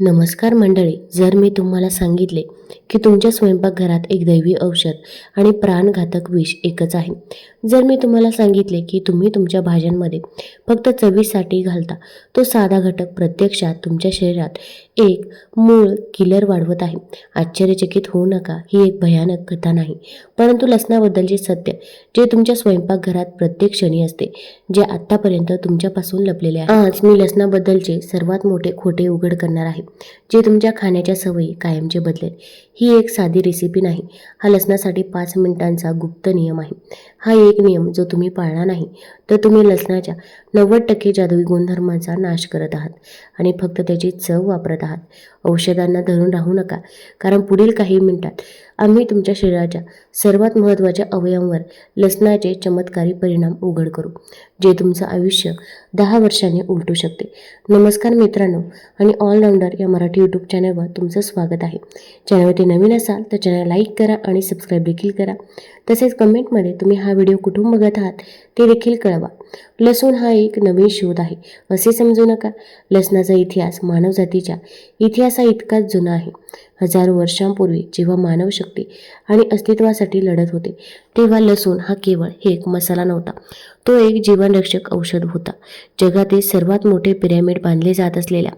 नमस्कार मंडळी जर मी तुम्हाला सांगितले की तुमच्या स्वयंपाकघरात एक दैवी औषध आणि प्राणघातक विष एकच आहे. जर मी तुम्हाला सांगितले की तुम्ही तुमच्या भाज्यांमध्ये फक्त चवीसाठी घालता तो साधा घटक प्रत्यक्षात तुमच्या शरीरात एक मूळ किलर वाढवत आहे. आश्चर्यचकित होऊ नका ही एक भयानक कथा नाही. परंतु लसणाबद्दलचे सत्य जे तुमच्या स्वयंपाकघरात प्रत्येक क्षणी असते जे आत्तापर्यंत तुमच्यापासून लपलेले आहे. आज मी लसणाबद्दलचे सर्वात मोठे खोटे उघड करणार आहे. जे तुमच्या खाण्याच्या सवयी कायमचे बदलेल. ही एक साधी रेसिपी नाही. हा लसणासाठी पाच मिनिटांचा गुप्त नियम आहे. हा एक नियम जो तुम्ही पाळला नाही तर तुम्ही लसणाच्या नव्वद टक्के जादुई गुणधर्मांचा नाश करत आहात आणि फक्त त्याची चव वापरत आहात. औषधांना धरून राहू नका कारण पुढील काही मिनिटात आम्ही तुमच्या शरीराच्या सर्वात महत्त्वाच्या अवयवांवर लसणाचे चमत्कारी परिणाम उघड करू जे तुमचं आयुष्य दहा वर्षांनी उलटू शकते. नमस्कार मित्रांनो आणि ऑलराऊंडर या मराठी यूट्यूब चॅनलवर तुमचं स्वागत आहे. चॅनलवरती नवीन असाल तर चॅनल लाईक करा आणि सबस्क्राईब देखील करा. तसेच कमेंटमध्ये तुम्ही हा व्हिडिओ कुठून बघत आहात ते देखील कळवा. लसूण हा एक नवीन शोध आहे. असे समजू नका. लसणाचा इतिहास मानवजातीच्या इतिहासा इतकाच जुना आहे. हजारो वर्षांपूर्वी जेव्हा मानवशक्ती आणि अस्तित्वासाठी लढत होते तेव्हा लसूण हा केवळ हे एक मसाला नव्हता. तो एक जीवनरक्षक औषध होता. जगातील सर्वात मोठे पिरॅमिड बांधले जात असलेल्या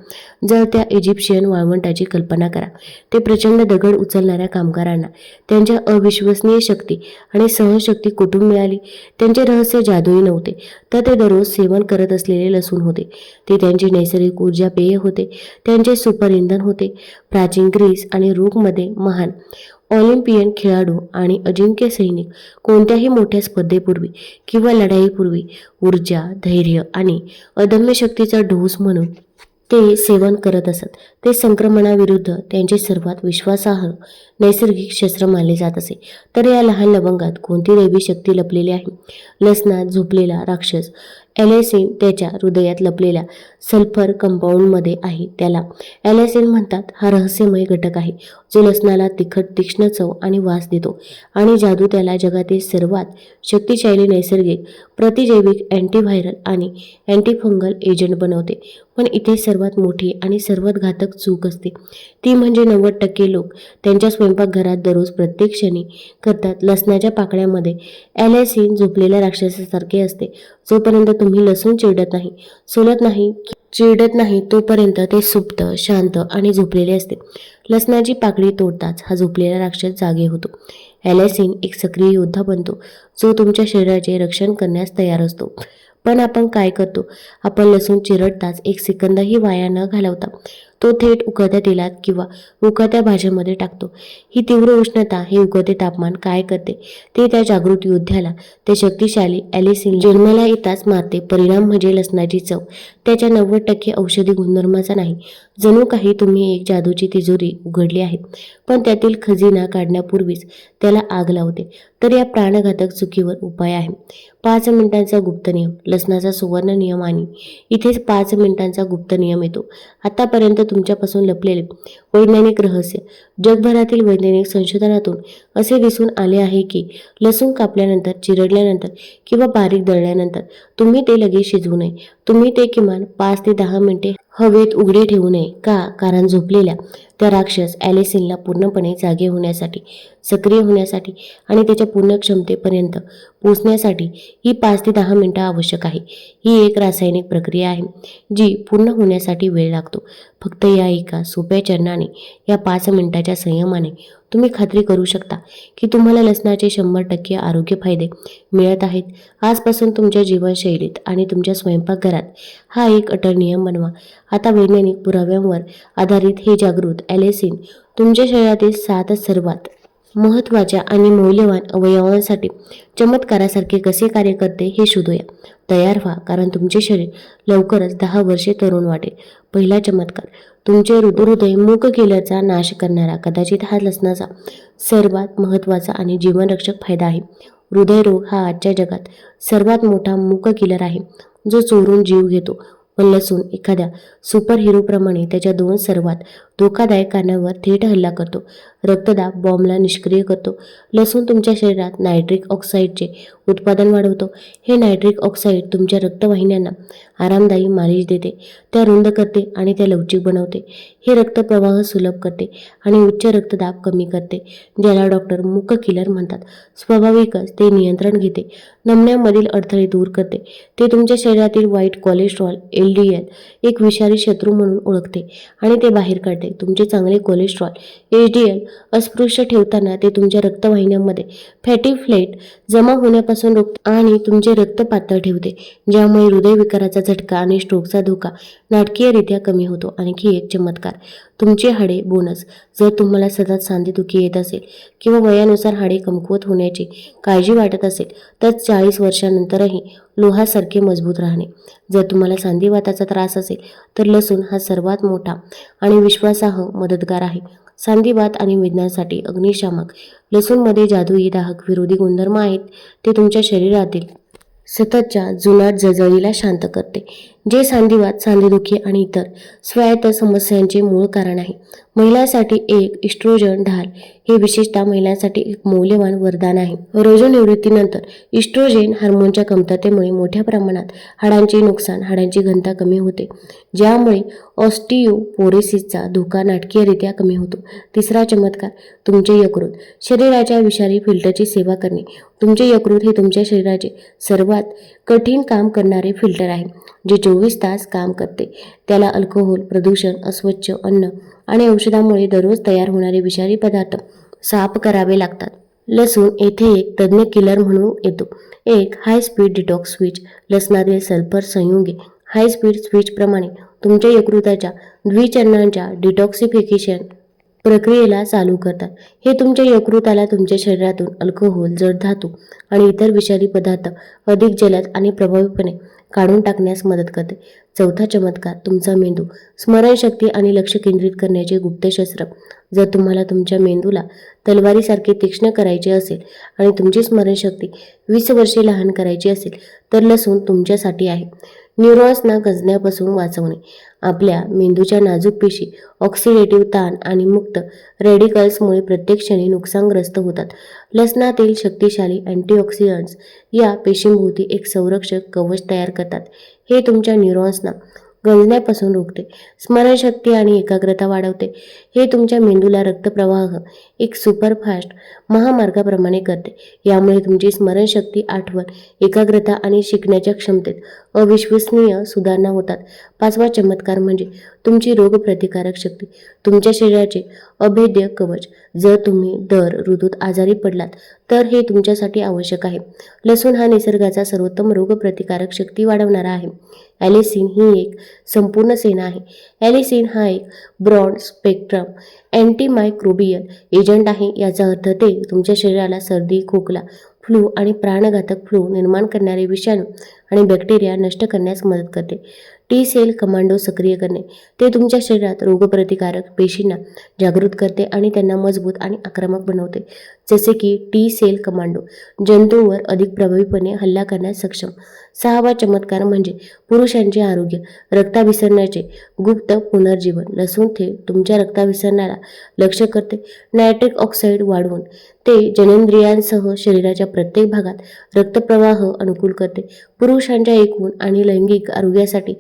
जर त्या इजिप्शियन वाळवंटाची कल्पना करा. ते प्रचंड दगड उचलणाऱ्या कामगारांना त्यांच्या अविश्वसनीय शक्ती आणि सहशक्ती कुठून मिळाली? त्यांचे रहस्य जादुई नव्हते तर ते दररोज सेवन करत असलेले लसूण होते. ते त्यांची नैसर्गिक ऊर्जा पेय होते. त्यांचे सुपर इंधन होते. प्राचीन ग्रीस आणि रोगमध्ये महान ऑलिम्पियन खेळाडू आणि अजिंक्य सैनिक कोणत्याही मोठ्या स्पर्धेपूर्वी किंवा लढाईपूर्वी ऊर्जा धैर्य आणि अदम्य शक्तीचा डोस म्हणून ते सेवन करत असत. ते संक्रमणाविरुद्ध त्यांचे सर्वात विश्वासार्ह नैसर्गिक शस्त्र मानले जात असे. तर या लहान लवंगात कोणती दैवी शक्ती लपलेली आहे? लसणात झोपलेला राक्षस ॲलेसिन त्याच्या हृदयात लपलेल्या सल्फर कंपाऊंडमध्ये आहे त्याला. ॲलेसिन म्हणतात हा रहस्यमय घटक आहे जो लसणाला तिखट तीक्ष्ण चव आणि वास देतो आणि जादू त्याला जगातील सर्वात शक्तिशाली नैसर्गिक प्रतिजैविक अँटीव्हायरल आणि अँटीफंगल एजंट बनवते. पण इथे सर्वात मोठी आणि सर्वात घातक चूक असते. ती म्हणजे नव्वद टक्के लोक त्यांच्या स्वयंपाकघरात दररोज प्रत्येक क्षणी करतात. लसणाच्या पाकळ्यामध्ये ॲलॅसिन झोपलेल्या राक्षसासारखे असते. जोपर्यंत तुम्ही लसूण चिरडत नाही सोलत नाही चिरडत नाही तोपर्यंत ते सुप्त शांत आणि झोपलेले असते. लसणाची पाकळी तोडताच हा झोपलेला राक्षस जागे होतो. ॲलॅसिन एक सक्रिय योद्धा बनतो जो तुमच्या शरीराचे रक्षण करण्यास तयार असतो. पण आपण काय करतो? आपण लसूण चिरडताच एक सेकंदही वाया न घालवता तो थेट उकळत्या तेलात किंवा उकळत्या भाज्यामध्ये टाकतो. ही तीव्र उष्णता हे उकळते तापमान काय करते? ते त्या जागृत योद्ध्याला ते शक्तिशाली ॲलिसिन जन्माला येताच मारते. परिणाम म्हणजे लसणाची चव. त्याच्या नव्वद टक्के औषधी गुणधर्माचा नाही. जणू काही तुम्ही एक जादूची तिजोरी उघडली आहे पण त्यातील खजिना काढण्यापूर्वीच त्याला आग लावते. तर या प्राणघातक चुकीवर उपाय आहे. पाच मिनिटांचा गुप्त नियम लसणाचा सुवर्ण नियम आणि इथेच पाच मिनिटांचा गुप्त नियम येतो. आतापर्यंत तुमच्यापासून लपलेले वैज्ञानिक रहस्य. जगभरातील वैज्ञानिक संशोधनातून असे दिसून आले आहे की लसूण कापल्यानंतर चिरडल्यानंतर किंवा बारीक दळल्यानंतर तुम्ही ते लगेच शिजवू नये. तुम्ही ते किमान पाच ते दहा मिनिटे हवेत उघडे ठेवू नये का? कारण झोपलेल्या त्या राक्षस ॲलेसिनला पूर्णपणे जागे होण्यासाठी सक्रिय होण्यासाठी आणि त्याच्या पूर्ण क्षमतेपर्यंत पोचण्यासाठी ही पाच ते दहा मिनिटं आवश्यक आहे. ही एक रासायनिक प्रक्रिया आहे जी पूर्ण होण्यासाठी वेळ लागतो. फक्त या एका सोप्या चरणाने या पाच मिनिटाच्या संयमाने तुम्ही खात्री करू शकता की तुम्हाला लसणाचे शंभर टक्के आरोग्य फायदे मिळत आहेत. आजपासून तुमच्या जीवनशैलीत आणि तुमच्या स्वयंपाकघरात हा एक अटल नियम बनवा. आता वैज्ञानिक पुराव्यांवर आधारित हे जागृत ॲलेसिन तुमच्या शरीरातील सात सर्वात महत्त्वाच्या आणि मौल्यवान अवयवांसाठी चमत्कारासारखे कसे कार्य करते हे शोधूया. तयार व्हा कारण तुमचे शरीर लवकरच दहा वर्षे तरुण वाटेल. पहिला चमत्कार तुमचे हृद- हृदय मूक केल्याचा नाश करणारा कदाचित हा लसणाचा सर्वात महत्त्वाचा आणि जीवनरक्षक फायदा आहे. हृदयरोग हा आजच्या जगात सर्वात मोठा मूक किलर आहे जो चोरून जीव घेतो. पण लसूण एखाद्या सुपर हिरोप्रमाणे त्याच्या दोन सर्वात धोकादायक कानावर थेट हल्ला करतो. रक्तदाब बॉम्बला निष्क्रिय करतो. लसूण तुमच्या शरीरात नायट्रिक ऑक्साईडचे उत्पादन वाढवतो. हे नायट्रिक ऑक्साईड तुमच्या रक्तवाहिन्यांना आरामदायी मालिश देते. त्या रुंद करते आणि त्या लवचिक बनवते. हे रक्तप्रवाह सुलभ करते आणि उच्च रक्तदाब कमी करते ज्याला डॉक्टर मुक किलर म्हणतात. स्वाभाविकच ते नियंत्रण घेते. नमण्यामधील अडथळे दूर करते. ते तुमच्या शरीरातील वाईट कोलेस्ट्रॉल एल डी एल एक विषारी शत्रू म्हणून ओळखते आणि ते बाहेर काढते. तुमचे चांगले कोलेस्ट्रॉल एच डी एल अस्पृश्य ठेवताना ते तुमच्या रक्तवाहिन्यांमध्ये फॅटी फ्लेट जमा होण्यापासून रोखते आणि तुमचे रक्त पातळ ठेवते ज्यामुळे हृदयविकाराचा झटका आणि स्ट्रोकचा धोका नाटकीयरित्या कमी होतो. आणखी एक चमत्कार तुमचे हाडे बोनस जर तुम्हाला सतत सांधेदुखी येत असेल किंवा वयानुसार हाडे कमकुवत होण्याची काळजी वाटत असेल तर चाळीस वर्षानंतरही लोहासारखे मजबूत राहणे. जर तुम्हाला सांधिवाताचा त्रास असेल तर लसूण हा सर्वात मोठा आणि विश्वासार्ह मदतगार आहे. सांधिवात आणि वेदनांसाठी अग्निशामक लसूणमध्ये जादुई दाहक विरोधी गुणधर्म आहेत ते तुमच्या शरीरातील सततच्या जुनाट जळजळीला शांत करते. जे सांधिवाद सांधेदुखी आणि इतर स्वायत्त समस्यांचे मूळ कारण आहे. महिलांसाठी एक इस्ट्रोजन ढाल हे विशेषतः महिलांसाठी एक मौल्यवान वरदान आहे. रोजनिवृत्तीनंतर इस्ट्रोजेन हार्मोनच्या कमतरतेमुळे मोठ्या प्रमाणात हाडांचे नुकसान हाडांची घनता कमी होते. ज्यामुळे ऑस्टिओपोरेसिसचा धोका नाटकीयरित्या कमी होतो. तिसरा चमत्कार तुमचे यकृत. शरीराच्या विषारी फिल्टरची सेवा करणे. तुमचे यकृत हे तुमच्या शरीराचे सर्वात कठीण काम करणारे फिल्टर आहे जे चोवीस तास काम करते. त्याला अल्कोहोल प्रदूषण अस्वच्छ अन्न आणि औषधामुळे दररोज तयार होणारे विषारी पदार्थ साफ करावे लागतात. लसूण येथे एक तज्ज्ञ किलर म्हणून येतो. एक हाय स्पीड डिटॉक्स स्विच लसणातील सल्फर संयुगे. हाय स्पीड स्विचप्रमाणे तुमच्या यकृताच्या द्विचरणांच्या डिटॉक्सिफिकेशन प्रक्रियेला चालू करतात. हे तुमच्या यकृताला तुमच्या शरीरातून अल्कोहोल जडधातू आणि इतर विषारी पदार्थ अधिक जलद आणि प्रभावीपणे काढून टाकण्यास मदत करते. चौथा चमत्कार तुमचा मेंदू. स्मरणशक्ती आणि लक्ष केंद्रित करण्याचे गुप्तशस्त्र जर तुम्हाला तुमच्या मेंदूला तलवारीसारखे तीक्ष्ण करायचे असेल आणि तुमची स्मरणशक्ती वीस वर्षे लहान करायची असेल तर लसूण तुमच्यासाठी आहे. न्यूरॉन्सना गंजण्यापासून वाचवणे. आपल्या मेंदूच्या नाजूक पेशी ऑक्सिडेटिव्ह ताण आणि मुक्त रेडिकल्समुळे प्रत्येक क्षणी नुकसानग्रस्त होतात. लसणातील शक्तिशाली अँटीऑक्सिडंट्स या पेशींभोवती एक संरक्षक कवच तयार करतात. हे तुमच्या न्यूरॉन्सना गंजण्यापासून रोखते. स्मरणशक्ती आणि एकाग्रता वाढवते. हे तुमच्या मेंदूला रक्तप्रवाह एक सुपरफास्ट महामार्गाप्रमाणे करते. यामुळे तुमची स्मरणशक्ती आठवण एकाग्रता आणि शिकण्याच्या क्षमतेत अविश्वसनीय सुधारणा होतात. पाचवा चमत्कार म्हणजे तुमची रोगप्रतिकारक शक्ती. तुमच्या शरीराचे अभेद्य कवच. जर तुम्ही दर ऋतूत आजारी पडलात तर हे तुमच्यासाठी आवश्यक आहे. लसूण हा निसर्गाचा सर्वोत्तम रोगप्रतिकारक शक्ती वाढवणारा आहे. ॲलिसिन ही एक संपूर्ण सेना आहे. ॲलिसिन हा एक ब्रॉड स्पेक्ट्रम अँटीमायक्रोबियल एजंट आहे. याचा अर्थ ते तुमच्या शरीराला सर्दी खोकला फ्लू आणि प्राणघातक फ्लू निर्माण करणारे विषाणू. आणि बॅक्टेरिया नष्ट करण्यास मदत करते. टी सेल कमांडो सक्रिय करणे. ते तुमच्या शरीरात रोगप्रतिकारक पेशींना जागृत करते आणि त्यांना मजबूत आणि आक्रमक बनवते. जसे की टी सेल कमांडो जंतूंवर अधिक प्रभावीपणे हल्ला करण्यास सक्षम. सहावा चमत्कार म्हणजे पुरुषांचे आरोग्य. रक्ताभिसरणाचे गुप्त पुनर्जीवन. लसूण ते तुमच्या रक्ताभिसरणाला लक्ष करते. नायट्रिक ऑक्साईड वाढवून ते जननेंद्रियांसह शरीराच्या प्रत्येक भागात रक्तप्रवाह अनुकूल करते. पुरुषांच्या एकूण आणि लैंगिक आरोग्यासाठी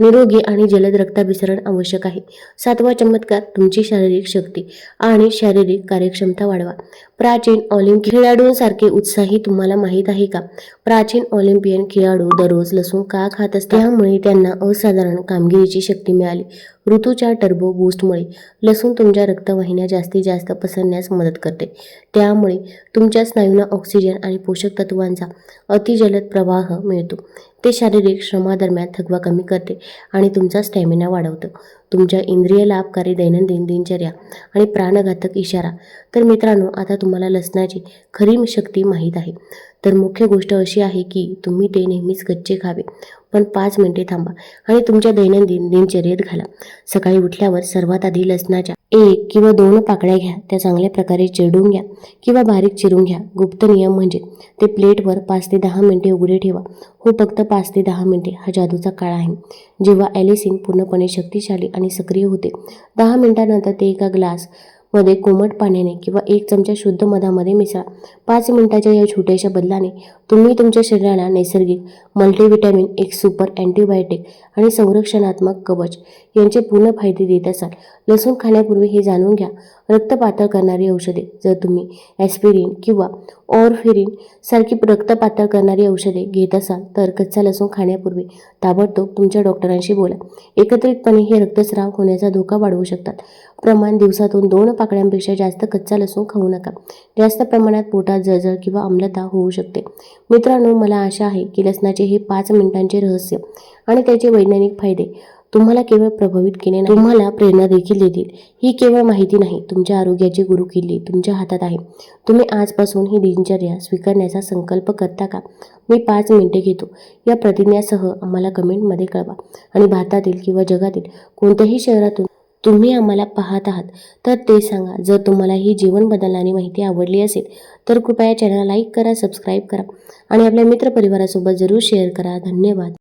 निरोगी आणि जलद रक्ताभिसरण आवश्यक आहे. सातवा चमत्कार तुमची शारीरिक शक्ती आणि शारीरिक कार्यक्षमता वाढवा. प्राचीन ऑलिम्पिक खेळाडूंसारखे उत्साही तुम्हाला माहीत आहे का? प्राचीन ऑलिम्पियन खेळाडू दररोज लसूण का खात असतात? त्यामुळे त्यांना असाधारण कामगिरीची शक्ती मिळाली. ऋतूच्या टर्बो बूस्टमुळे लसूण तुमच्या रक्तवाहिन्या जास्तीत जास्त पसरण्यास मदत करते. त्यामुळे तुमच्या स्नायूंना ऑक्सिजन आणि पोषक तत्वांचा अतिजलद प्रवाह मिळतो. ते शारीरिक श्रमादरम्यान थकवा कमी करते आणि तुमचा स्टॅमिना वाढवतं. तुमच्या इंद्रिय लाभकारी दैनंदिन दिनचर्या आणि प्राणघातक इशारा. तर मित्रांनो आता तुम्हाला लसणाची खरी शक्ती माहीत आहे. तर मुख्य गोष्ट अशी आहे की तुम्ही ते नेहमीच कच्चे खावे. पण पाच मिनिटे थांबा आणि तुमच्या दैनंदिन दिनचर्येत घाला. सकाळी उठल्यावर सर्वात आधी लसणाच्या एक किंवा दोन पाकळ्या घ्या. त्या चांगल्या प्रकारे चिरडून घ्या किंवा बारीक चिरून घ्या. गुप्त नियम म्हणजे ते प्लेटवर पाच ते दहा मिनिटे उघडे ठेवा. हो फक्त पाच ते दहा मिनिटे. हा जादूचा काळ आहे. जेव्हा ॲलिसिन पूर्णपणे शक्तिशाली आणि सक्रिय होते दहा मिनिटानंतर ते एका ग्लास मध्ये कोमट पाण्याने किंवा एक चमचा शुद्ध मधामध्ये मिसळा. पाच मिनिटाच्या या छोट्याशा बदलाने तुम्ही तुमच्या शरीराला नैसर्गिक मल्टीव्हिटॅमिन एक सुपर अँटीबायोटिक आणि संरक्षणात्मक कवच यांचे पूर्ण फायदे देत असाल. लसूण खाण्यापूर्वी हे जाणून घ्या. रक्त पातळ करणारी औषधे. जर तुम्ही ॲस्पिरिन किंवा ऑरफिरिन सारखी रक्त पातळ करणारी औषधे घेत असाल तर कच्चा लसूण खाण्यापूर्वी ताबडतोब तुमच्या डॉक्टरांशी बोला. एकत्रितपणे हे रक्तस्राव होण्याचा धोका वाढवू शकतात. प्रमाण दिवसातून दोन पाकळ्यांपेक्षा जास्त कच्चा लसूण खाऊ नका. जास्त प्रमाणात पोटात जळजळ किंवा आम्लता होऊ शकते. मित्रांनो मला आशा आहे की लसणाचे हे पाच मिनिटांचे रहस्य आणि त्याचे वैज्ञानिक फायदे तुम्हाला केवळ प्रभावित केले नाही. तुम्हाला प्रेरणा देखील देतील. ही केवळ माहिती नाही. तुमच्या आरोग्याची गुरुकिल्ली तुमच्या हातात आहे. तुम्ही आजपासून ही दिनचर्या स्वीकारण्याचा संकल्प करता का? मी पाच मिनिटे घेतो. या प्रतिज्ञासह आम्हाला कमेंटमध्ये कळवा. आणि भारतातील किंवा जगातील कोणत्याही शहरातून तुम्ही आम्हाला पाहत आहात तर ते सांगा. जर तुम्हाला ही जीवन बदलणारी माहिती आवडली असेल तर कृपया चॅनल लाईक करा सबस्क्राईब करा. आणि आपल्या मित्रपरिवारासोबत जरूर शेअर करा. धन्यवाद.